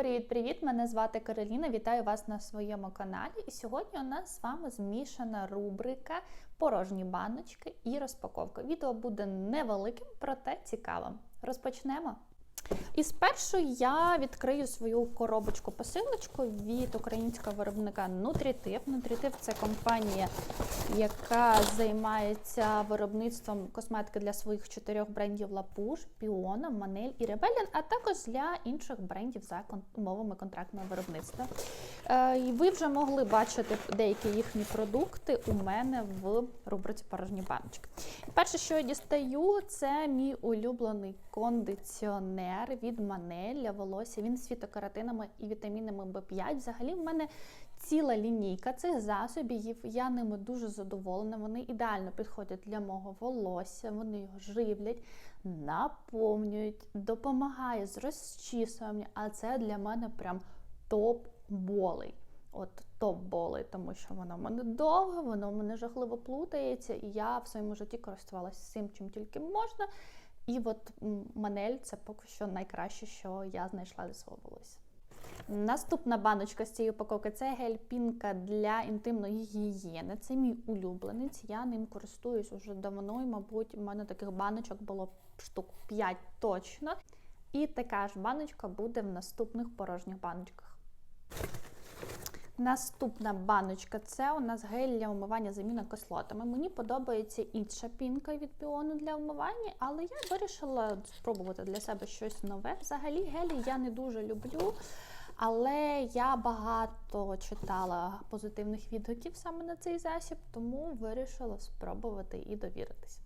Привіт-привіт! Мене звати Кароліна. Вітаю вас на своєму каналі. І сьогодні у нас з вами змішана рубрика порожні баночки і розпаковка. Відео буде невеликим, проте цікавим. Розпочнемо. І спершу я відкрию свою коробочку посилочку від українського виробника Nutritiv. Nutritiv – це компанія, яка займається виробництвом косметики для своїх чотирьох брендів Лапуш, Піона, Манель і Rebellion, а також для інших брендів за умовами контрактного виробництва. Е, і ви вже могли бачити деякі їхні продукти у мене в рубриці порожні баночки. Перше, що я дістаю, це мій улюблений кондиціонер від Манель для волосся. Він з фітокаратинами і вітамінами В5. Взагалі, в мене ціла лінійка цих засобів. Я ними дуже задоволена. Вони ідеально підходять для мого волосся, вони його живлять, наповнюють, допомагає з розчісуванням. А це для мене прям топ-болей. От топ-болей, тому що воно в мене довге, воно в мене жахливо плутається, і я в своєму житті користувалася цим, чим тільки можна. І от манель це поки що найкраще, що я знайшла для свого волосся. Наступна баночка з цієї упаковки це гель-пінка для інтимної гігієни. Це мій улюбленець. Я ним користуюсь уже давно, і, мабуть, у мене таких баночок було штук 5 точно. І така ж баночка буде в наступних порожніх баночках. Наступна баночка це у нас гель для умивання заміна кислотами. Мені подобається інша пінка від піону для вмивання, але я вирішила спробувати для себе щось нове. Взагалі, гелі я не дуже люблю, але я багато читала позитивних відгуків саме на цей засіб, тому вирішила спробувати і довіритися.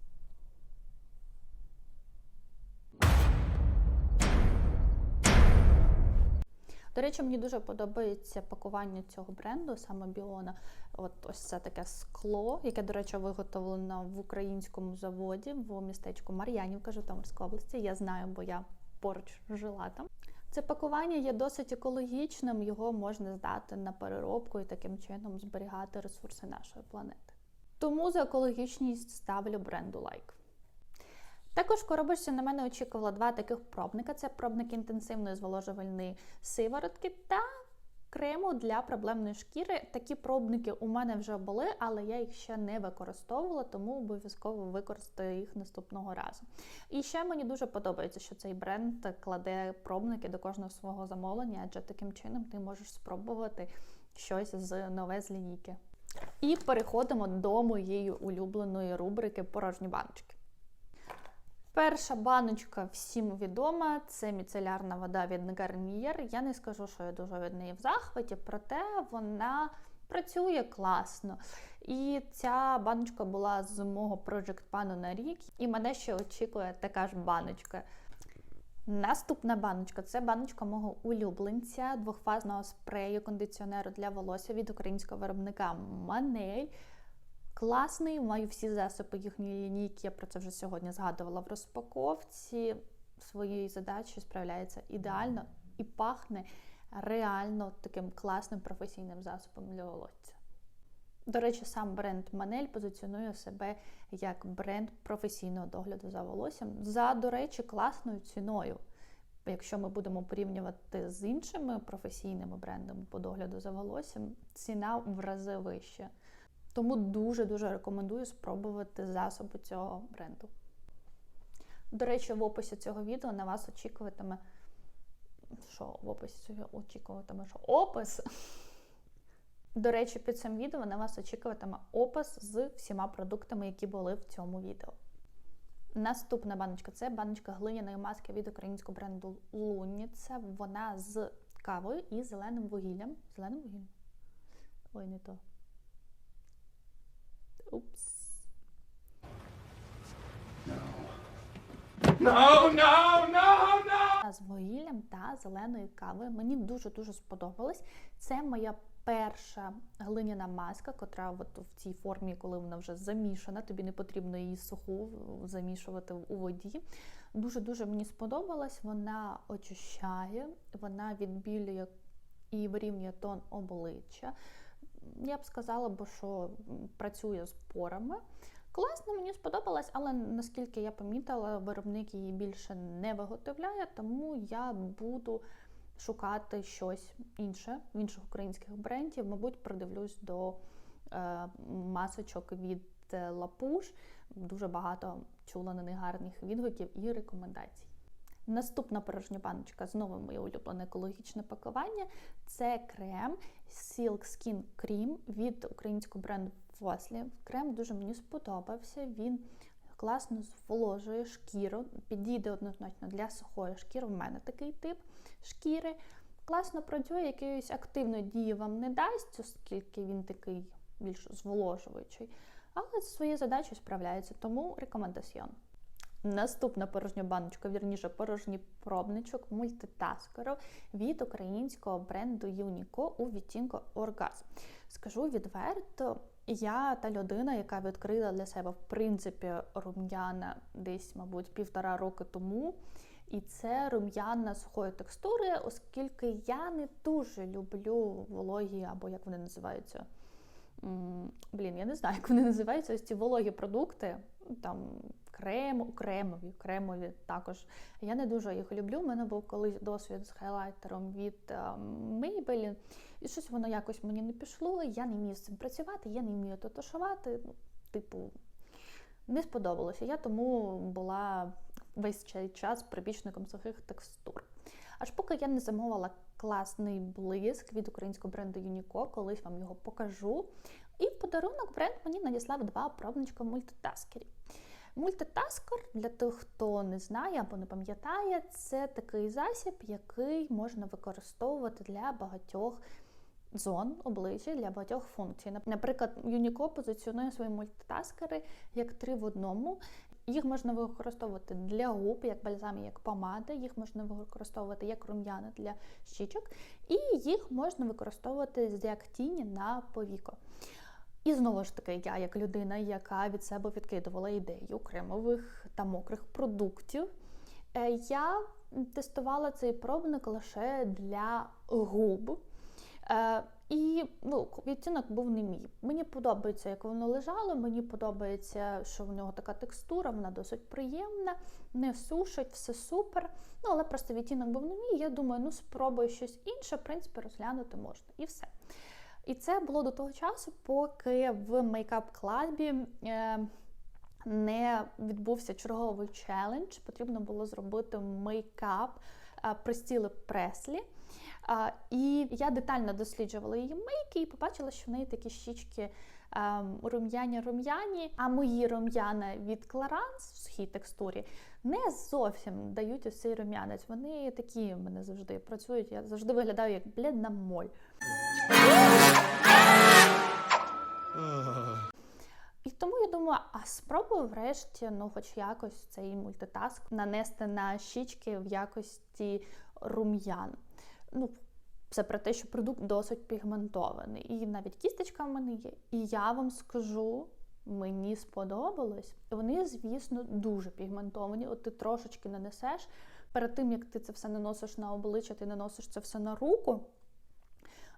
До речі, мені дуже подобається пакування цього бренду, саме Біона. От ось це таке скло, яке, до речі, виготовлено в українському заводі в містечку Мар'янівка, Житомирської області. Я знаю, бо я поруч жила там. Це пакування є досить екологічним, його можна здати на переробку і таким чином зберігати ресурси нашої планети. Тому за екологічність ставлю бренду лайк. Також коробочці на мене очікувало два таких пробника: це пробник інтенсивної зволожувальної сиворотки та крему для проблемної шкіри. Такі пробники у мене вже були, але я їх ще не використовувала, тому обов'язково використаю їх наступного разу. І ще мені дуже подобається, що цей бренд кладе пробники до кожного свого замовлення, адже таким чином ти можеш спробувати щось з нове з лінійки. І переходимо до моєї улюбленої рубрики порожні баночки. Перша баночка всім відома, це міцелярна вода від Garnier. Я не скажу, що я дуже від неї в захваті, проте вона працює класно. І ця баночка була з мого Project Panu на рік, і мене ще очікує така ж баночка. Наступна баночка це баночка мого улюбленця двохфазного спрею кондиціонеру для волосся від українського виробника Манель. Класний, маю всі засоби їхньої лінійки, я про це вже сьогодні згадувала в розпаковці. Своєю задачею справляється ідеально і пахне реально таким класним професійним засобом для волосся. До речі, сам бренд Манель позиціонує себе як бренд професійного догляду за волоссям за, до речі, класною ціною. Якщо ми будемо порівнювати з іншими професійними брендами по догляду за волоссям, ціна в рази вища. Тому дуже-дуже рекомендую спробувати засоби цього бренду. До речі, в описі цього відео на вас очікуватиме. Що в описі цього очікуватиме? Що опис? До речі, під цим відео на вас очікуватиме опис з всіма продуктами, які були в цьому відео. Наступна баночка це баночка глиняної маски від українського бренду Луніця. Вона з кавою і зеленим вугіллям. Зеленим вугіллям? Ой, не то. Упс. No, no, no, no! З вугіллям та зеленою кавою. Мені дуже-дуже сподобалось. Це моя перша глиняна маска, котра от в цій формі, коли вона вже замішана, тобі не потрібно її суху замішувати у воді. Дуже-дуже мені сподобалась. Вона очищає, вона відбілює і вирівнює тон обличчя я б сказала, бо що працює з порами. Класно, мені сподобалось, але наскільки я помітила, виробник її більше не виготовляє, тому я буду шукати щось інше в інших українських брендів, мабуть, придивлюсь до е, масочок від е, Лапуш. Дуже багато чула на них гарних відгуків і рекомендацій. Наступна порожня баночка, знову моє улюблене екологічне пакування. Це крем Silk Skin Cream від українського бренду Вослі. Крем дуже мені сподобався. Він класно зволожує шкіру, підійде однозначно для сухої шкіри. В мене такий тип шкіри. Класно працює, якоїсь активної дії вам не дасть, оскільки він такий більш зволожуючий. Але з своєю задачею справляється, тому рекомендаціон. Наступна порожня баночка, вірніше, порожній пробничок мультитаскеру від українського бренду Юніко у відтінку Оргаз. Скажу відверто, я та людина, яка відкрила для себе в принципі рум'яна десь, мабуть, півтора роки тому. І це рум'яна сухої текстури, оскільки я не дуже люблю вологі, або як вони називаються. Блін, я не знаю, як вони називаються. Ось ці вологі продукти, там крем, кремові, кремові також. Я не дуже їх люблю. У мене був колись досвід з хайлайтером від Maybelline, і щось воно якось мені не пішло. Я не вмію з цим працювати, я не вмію тотушувати. Ну, типу, не сподобалося. Я тому була весь цей час прибічником сухих текстур. Аж поки я не замовила класний блиск від українського бренду Юніко, колись вам його покажу. І в подарунок бренд мені надіслав два пробничка мультитаскерів. Мультитаскер, для тих, хто не знає або не пам'ятає, це такий засіб, який можна використовувати для багатьох зон обличчя, для багатьох функцій. Наприклад, Юніко позиціонує свої мультитаскери як три в одному. Їх можна використовувати для губ, як бальзам, як помада, їх можна використовувати як рум'яна для щічок, і їх можна використовувати як тіні на повіко. І знову ж таки, я, як людина, яка від себе відкидувала ідею кремових та мокрих продуктів, е, я тестувала цей пробник лише для губ. Е, І ну, відтінок був не мій. Мені подобається, як воно лежало, мені подобається, що в нього така текстура, вона досить приємна, не сушить, все супер. Ну, але просто відтінок був не мій. Я думаю, ну спробую щось інше, в принципі, розглянути можна. І все. І це було до того часу, поки в мейкап-клабі е, не відбувся черговий челендж. Потрібно було зробити мейкап е, Престіли Преслі. І я детально досліджувала її мейки і побачила, що в неї такі щічки рум'яні-рум'яні, а мої рум'яна від Clarins в сухій текстурі не зовсім дають ось рум'янець. Вони такі в мене завжди працюють. Я завжди виглядаю як блідна моль. І тому я думаю, а спробую врешті, ну, хоч якось цей мультитаск нанести на щічки в якості рум'ян. Ну, це про те, що продукт досить пігментований. І навіть кісточка в мене є. І я вам скажу, мені сподобалось. Вони, звісно, дуже пігментовані. От ти трошечки нанесеш. Перед тим, як ти це все наносиш на обличчя, ти наносиш це все на руку.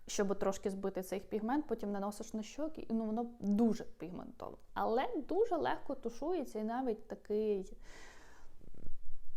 Щоб трошки збити цей пігмент, потім наносиш на щоки, і ну воно дуже пігментове. Але дуже легко тушується, і навіть такий,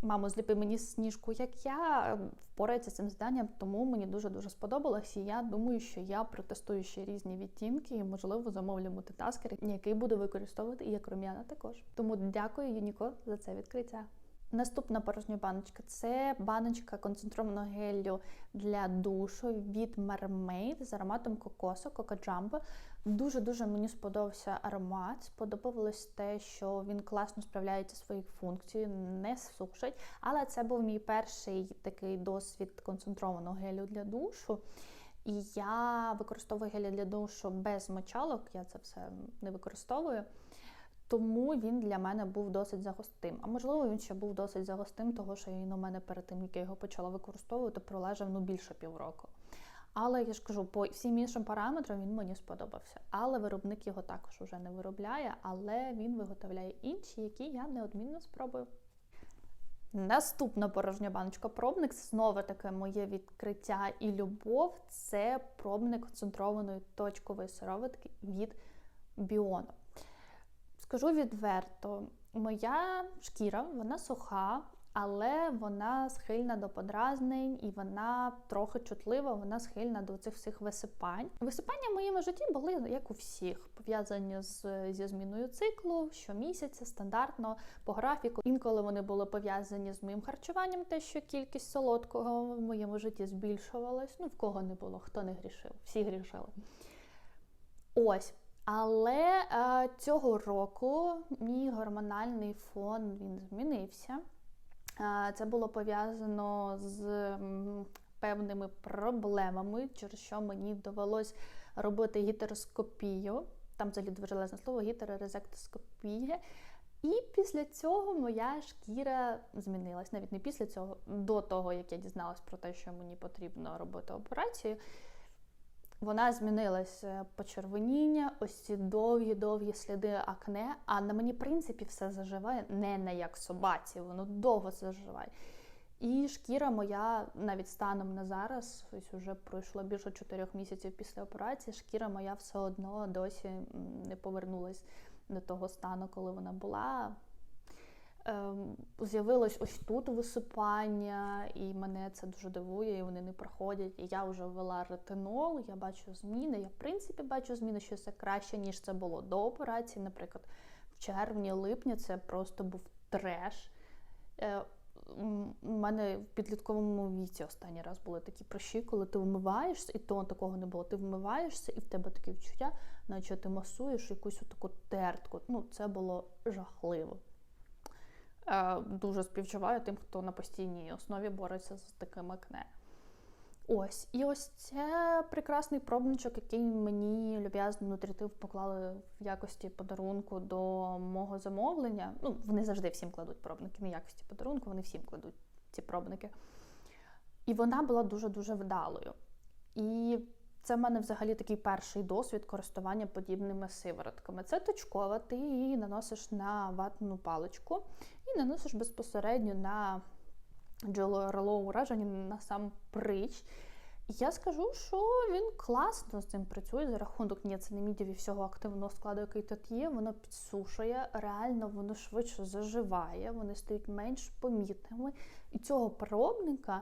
мамо, зліпи мені сніжку, як я, впорається з цим зданням, тому мені дуже-дуже сподобалось. І я думаю, що я протестую ще різні відтінки і, можливо, замовлю мультитаскер, який буду використовувати і як рум'яна також. Тому дякую, Юніко, за це відкриття. Наступна порожня баночка це баночка концентрованого гелю для душу від Mermaid з ароматом кокосу, Кока-Джамбо. Дуже-дуже мені сподобався аромат. Сподобалось те, що він класно справляється своєю функцією, не сушить. Але це був мій перший такий досвід концентрованого гелю для душу. І я використовую гелі для душу без мочалок, я це все не використовую. Тому він для мене був досить загустим. А можливо, він ще був досить загустим, того що він у мене перед тим, як я його почала використовувати, пролежав ну більше півроку. Але я ж кажу, по всім іншим параметрам він мені сподобався. Але виробник його також уже не виробляє, але він виготовляє інші, які я неодмінно спробую. Наступна порожня баночка пробник знову таке моє відкриття і любов це пробник концентрованої точкової сироватки від Біоно. Скажу відверто, моя шкіра вона суха, але вона схильна до подразнень і вона трохи чутлива, вона схильна до цих всіх висипань. Висипання в моєму житті були як у всіх, пов'язані з зі зміною циклу щомісяця, стандартно по графіку. Інколи вони були пов'язані з моїм харчуванням, те, що кількість солодкого в моєму житті збільшувалась. Ну в кого не було, хто не грішив, всі грішили. Ось. Але е, цього року мій гормональний фон він змінився. Е, це було пов'язано з певними проблемами, через що мені довелось робити гітероскопію. Там взагалі дуже железне слово гітерорезектоскопія. І після цього моя шкіра змінилась. Навіть не після цього, до того, як я дізналась про те, що мені потрібно робити операцію. Вона змінилася почервоніння, ось ці довгі-довгі сліди акне. А на мені, в принципі, все заживає не на як собаці, воно довго заживає. І шкіра моя навіть станом на зараз, ось уже пройшло більше чотирьох місяців після операції. Шкіра моя все одно досі не повернулась до того стану, коли вона була. Ем, З'явилось ось тут висипання, і мене це дуже дивує, і вони не проходять. І я вже ввела ретинол, я бачу зміни. Я в принципі бачу зміни, що це краще, ніж це було до операції. Наприклад, в червні-липні це просто був треш. Е, У мене в підлітковому віці останній раз були такі прощі, коли ти вмиваєшся, і то такого не було. Ти вмиваєшся, і в тебе таке відчуття, наче ти масуєш якусь таку тертку. Ну, це було жахливо. Е, Дуже співчуваю тим, хто на постійній основі бореться з таким акне. Ось, і ось це прекрасний пробничок, який мені люб'язно нутритив поклали в якості подарунку до мого замовлення. Ну, вони завжди всім кладуть пробники, не якості подарунку, вони всім кладуть ці пробники. І вона була дуже-дуже вдалою. І це в мене взагалі такий перший досвід користування подібними сиворотками. Це точкова, ти її наносиш на ватну паличку і наносиш безпосередньо на джерело ураження на сам прич. Я скажу, що він класно з цим працює за рахунок ніацинамідів і всього активного складу, який тут є. Воно підсушує, реально воно швидше заживає, вони стають менш помітними. І цього пробника,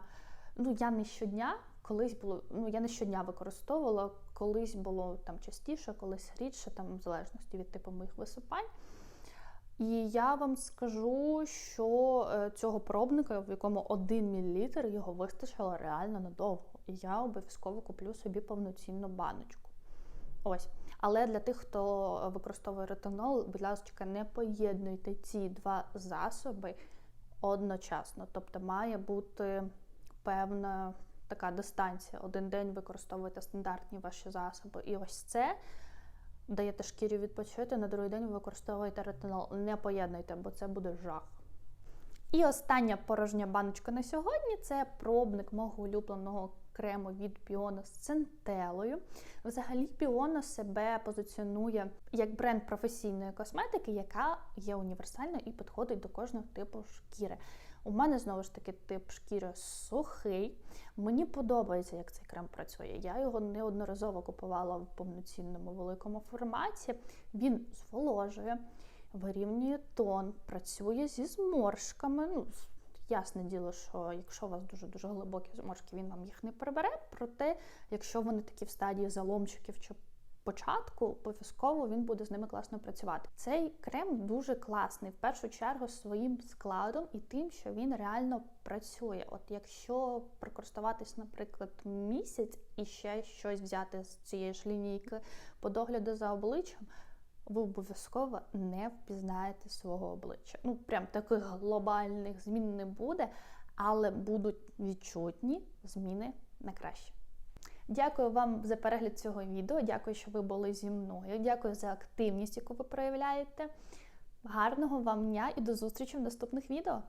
ну я не щодня, колись було, ну я не щодня використовувала, колись було там частіше, колись рідше, там в залежності від типу моїх висипань. І я вам скажу, що е, цього пробника, в якому 1 мл, його вистачило реально надовго. І я обов'язково куплю собі повноцінну баночку. Ось. Але для тих, хто використовує ретинол, будь ласка, не поєднуйте ці два засоби одночасно. Тобто має бути певна така дистанція. Один день використовуєте стандартні ваші засоби, і ось це даєте шкірі відпочити, на другий день ви використовуєте ретинол. Не поєднуйте, бо це буде жах. І остання порожня баночка на сьогодні це пробник мого улюбленого крему від Біона з центелою. Взагалі, Біона себе позиціонує як бренд професійної косметики, яка є універсальною і підходить до кожного типу шкіри. У мене знову ж таки тип шкіри сухий. Мені подобається, як цей крем працює. Я його неодноразово купувала в повноцінному великому форматі. Він зволожує, вирівнює тон, працює зі зморшками. Ну, Ясне діло, що якщо у вас дуже-дуже глибокі зморшки, він вам їх не прибере. Проте, якщо вони такі в стадії заломчиків чи початку, обов'язково він буде з ними класно працювати. Цей крем дуже класний, в першу чергу, своїм складом і тим, що він реально працює. От якщо прокористуватись, наприклад, місяць і ще щось взяти з цієї ж лінійки по догляду за обличчям. Ви обов'язково не впізнаєте свого обличчя. Ну, прям таких глобальних змін не буде, але будуть відчутні зміни на краще. Дякую вам за перегляд цього відео. Дякую, що ви були зі мною. Дякую за активність, яку ви проявляєте. Гарного вам дня і до зустрічі в наступних відео!